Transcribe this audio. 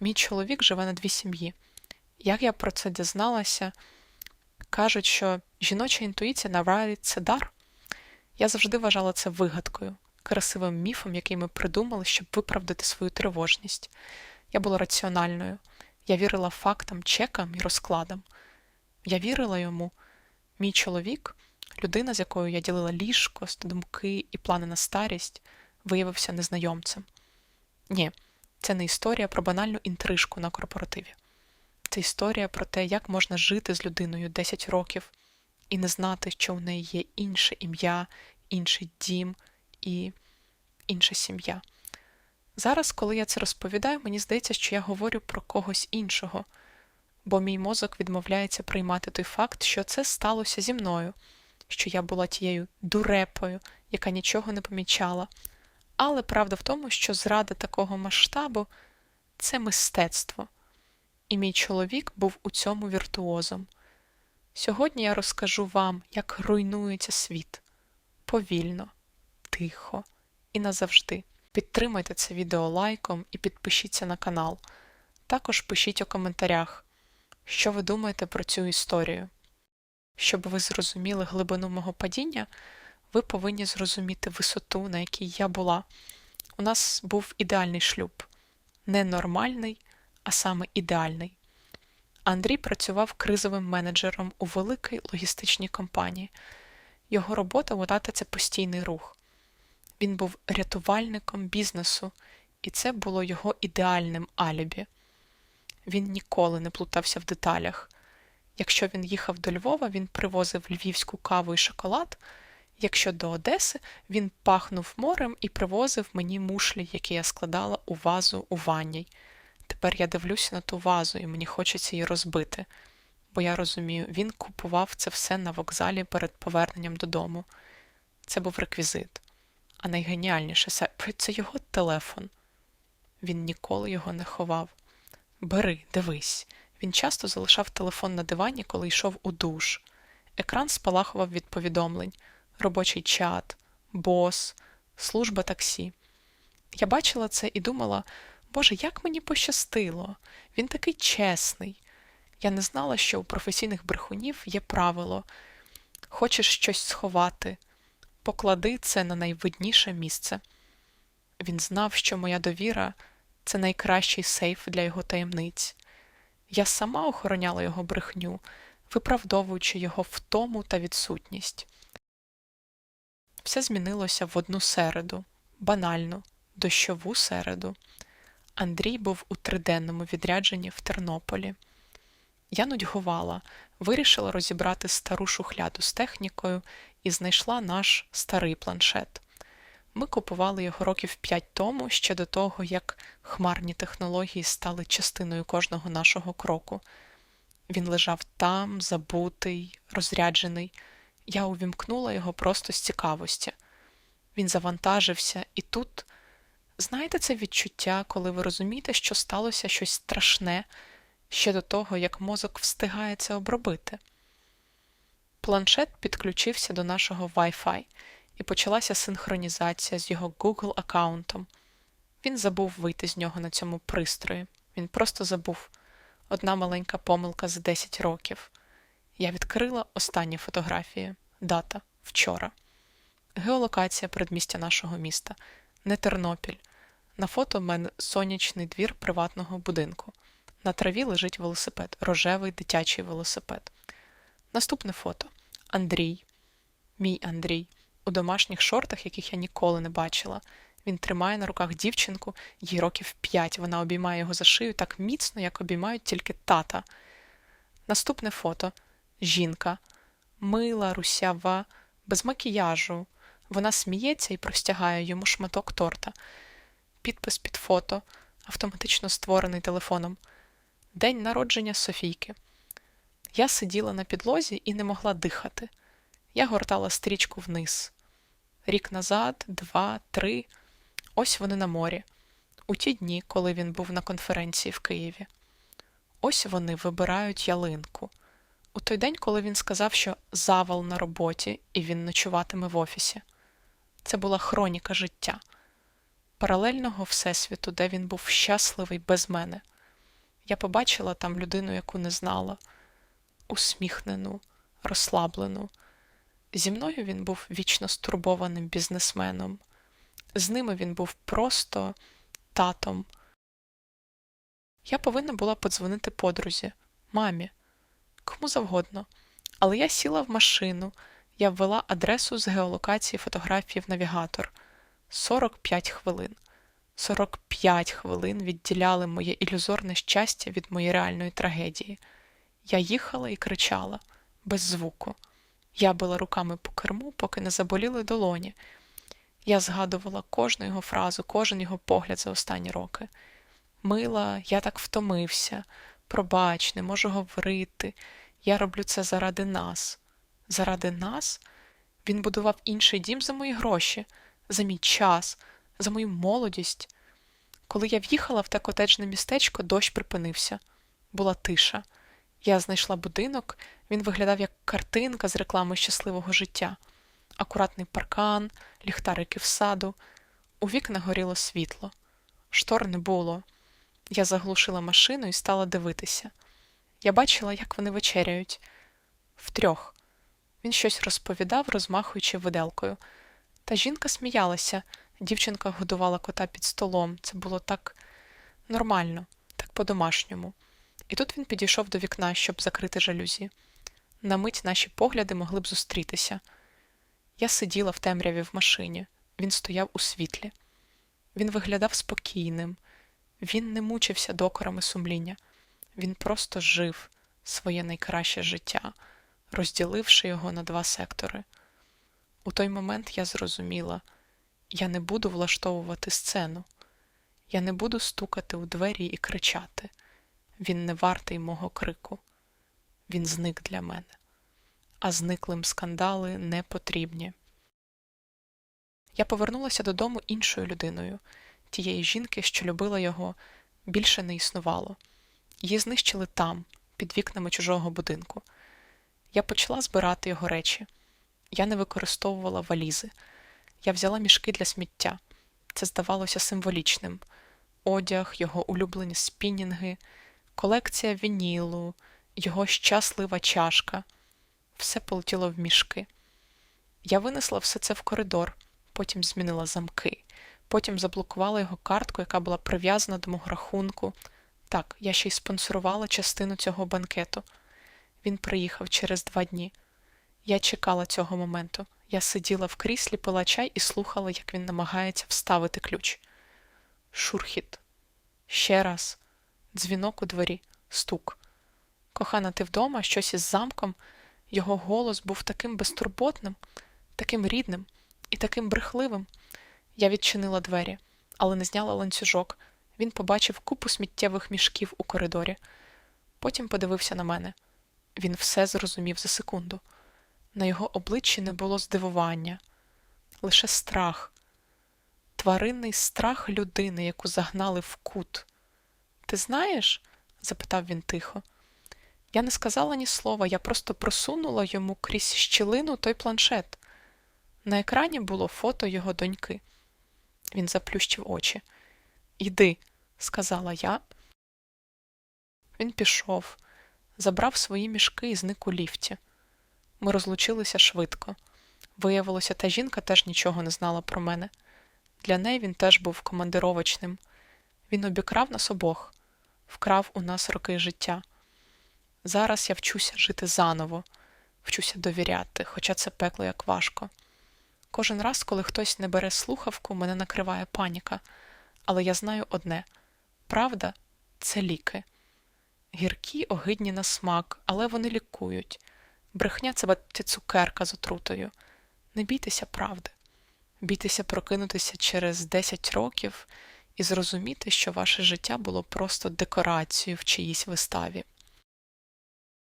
Мій чоловік живе на дві сім'ї. Як я про це дізналася, кажуть, що жіноча інтуїція навряд це дар. Я завжди вважала це вигадкою, красивим міфом, який ми придумали, щоб виправдати свою тривожність. Я була раціональною. Я вірила фактам, чекам і розкладам. Я вірила йому. Мій чоловік, людина, з якою я ділила ліжко, думки і плани на старість, виявився незнайомцем. Ні, це не історія про банальну інтрижку на корпоративі. Це історія про те, як можна жити з людиною 10 років і не знати, що у неї є інше ім'я, інший дім і інша сім'я. Зараз, коли я це розповідаю, мені здається, що я говорю про когось іншого, бо мій мозок відмовляється приймати той факт, що це сталося зі мною, що я була тією дурепою, яка нічого не помічала. Але правда в тому, що зрада такого масштабу це мистецтво, і мій чоловік був у цьому віртуозом. Сьогодні я розкажу вам, як руйнується світ повільно, тихо і назавжди. Підтримайте це відео лайком і підпишіться на канал. Також пишіть у коментарях, що ви думаєте про цю історію. Щоб ви зрозуміли глибину мого падіння, ви повинні зрозуміти висоту, на якій я була. У нас був ідеальний шлюб. Не нормальний, а саме ідеальний. Андрій працював кризовим менеджером у великій логістичній компанії. Його робота водати це постійний рух. Він був рятувальником бізнесу, і це було його ідеальним алібі. Він ніколи не плутався в деталях. Якщо він їхав до Львова, він привозив львівську каву і шоколад. Якщо до Одеси, він пахнув морем і привозив мені мушлі, які я складала у вазу у ванній. Тепер я дивлюся на ту вазу, і мені хочеться її розбити, бо я розумію, він купував це все на вокзалі перед поверненням додому. Це був реквізит. А найгеніальніше це його телефон. Він ніколи його не ховав. Бери, дивись. Він часто залишав телефон на дивані, коли йшов у душ. Екран спалахував від повідомлень, робочий чат, бос, служба таксі. Я бачила це і думала, Боже, як мені пощастило! Він такий чесний. Я не знала, що у професійних брехунів є правило хочеш щось сховати, поклади це на найвидніше місце. Він знав, що моя довіра це найкращий сейф для його таємниць. Я сама охороняла його брехню, виправдовуючи його втому та відсутність. Все змінилося в одну середу, банальну, дощову середу. Андрій був у триденному відрядженні в Тернополі. Я нудьгувала, вирішила розібрати стару шухляду з технікою і знайшла наш старий планшет. Ми купували його років п'ять тому, ще до того, як хмарні технології стали частиною кожного нашого кроку. Він лежав там, забутий, розряджений. Я увімкнула його просто з цікавості. Він завантажився, і тут, знаєте, це відчуття, коли ви розумієте, що сталося щось страшне ще до того, як мозок встигає це обробити. Планшет підключився до нашого Wi-Fi, і почалася синхронізація з його Google аккаунтом. Він забув вийти з нього на цьому пристрої. Він просто забув одна маленька помилка за 10 років. Я відкрила останні фотографії. Дата вчора. Геолокація передмістя нашого міста. Не Тернопіль. На фото в мене сонячний двір приватного будинку. На траві лежить велосипед, рожевий дитячий велосипед. Наступне фото Андрій. Мій Андрій. У домашніх шортах, яких я ніколи не бачила. Він тримає на руках дівчинку, їй років п'ять. Вона обіймає його за шию так міцно, як обіймають тільки тата. Наступне фото жінка, мила, русява, без макіяжу. Вона сміється і простягає йому шматок торта. Підпис під фото, автоматично створений телефоном. День народження Софійки. Я сиділа на підлозі і не могла дихати. Я гортала стрічку вниз. Рік назад, два, три. Ось вони на морі, у ті дні, коли він був на конференції в Києві. Ось вони вибирають ялинку. У той день, коли він сказав, що завал на роботі і він ночуватиме в офісі. Це була хроніка життя, паралельного всесвіту, де він був щасливий без мене. Я побачила там людину, яку не знала, усміхнену, розслаблену. Зі мною він був вічно стурбованим бізнесменом. З ними він був просто татом. Я повинна була подзвонити подрузі, мамі, кому завгодно. Але я сіла в машину, я ввела адресу з геолокації фотографії в навігатор 45 хвилин. 45 хвилин відділяли моє ілюзорне щастя від моєї реальної трагедії. Я їхала і кричала без звуку. Я била руками по керму, поки не заболіли долоні. Я згадувала кожну його фразу, кожен його погляд за останні роки. Мила, я так втомився, пробач, не можу говорити. Я роблю це заради нас. Заради нас? Він будував інший дім за мої гроші, за мій час, за мою молодість. Коли я в'їхала в те котеджне містечко, дощ припинився. Була тиша. Я знайшла будинок, він виглядав як картинка з реклами щасливого життя, акуратний паркан, ліхтарики в саду. У вікна горіло світло. Штор не було. Я заглушила машину і стала дивитися. Я бачила, як вони вечеряють втрьох. Він щось розповідав, розмахуючи виделкою. Та жінка сміялася, дівчинка годувала кота під столом. Це було так нормально, так по-домашньому. І тут він підійшов до вікна, щоб закрити жалюзі. На мить наші погляди могли б зустрітися. Я сиділа в темряві в машині, він стояв у світлі. Він виглядав спокійним, він не мучився докорами сумління, він просто жив своє найкраще життя, розділивши його на два сектори. У той момент я зрозуміла, я не буду влаштовувати сцену, я не буду стукати у двері і кричати. Він не вартий мого крику, він зник для мене, а зниклим скандали не потрібні. Я повернулася додому іншою людиною, тієї жінки, що любила його, більше не існувало. Її знищили там, під вікнами чужого будинку. Я почала збирати його речі. Я не використовувала валізи. Я взяла мішки для сміття. Це здавалося символічним: одяг, його улюблені спінінги, колекція вінілу, його щаслива чашка. Все полетіло в мішки. Я винесла все це в коридор, потім змінила замки, потім заблокувала його картку, яка була прив'язана до мого рахунку. Так, я ще й спонсорувала частину цього банкету. Він приїхав через два дні. Я чекала цього моменту. Я сиділа в кріслі, пила чай і слухала, як він намагається вставити ключ. Шурхіт. Ще раз. Дзвінок у дворі, стук. Кохана, ти вдома, щось із замком. Його голос був таким безтурботним, таким рідним і таким брехливим. Я відчинила двері, але не зняла ланцюжок. Він побачив купу сміттєвих мішків у коридорі. Потім подивився на мене. Він все зрозумів за секунду. На його обличчі не було здивування, лише страх, тваринний страх людини, яку загнали в кут. Ти знаєш? запитав він тихо. Я не сказала ні слова, я просто просунула йому крізь щілину той планшет. На екрані було фото його доньки. Він заплющив очі. Йди, сказала я. Він пішов, забрав свої мішки і зник у ліфті. Ми розлучилися швидко. Виявилося, та жінка теж нічого не знала про мене. Для неї він теж був командировочним. Він обікрав нас обох, вкрав у нас роки життя. Зараз я вчуся жити заново, вчуся довіряти, хоча це пекло як важко. Кожен раз, коли хтось не бере слухавку, мене накриває паніка. Але я знаю одне правда це ліки. Гіркі, огидні на смак, але вони лікують. Брехня це цукерка з отрутою. Не бійтеся правди. Бійтеся прокинутися через 10 років і зрозуміти, що ваше життя було просто декорацією в чиїсь виставі.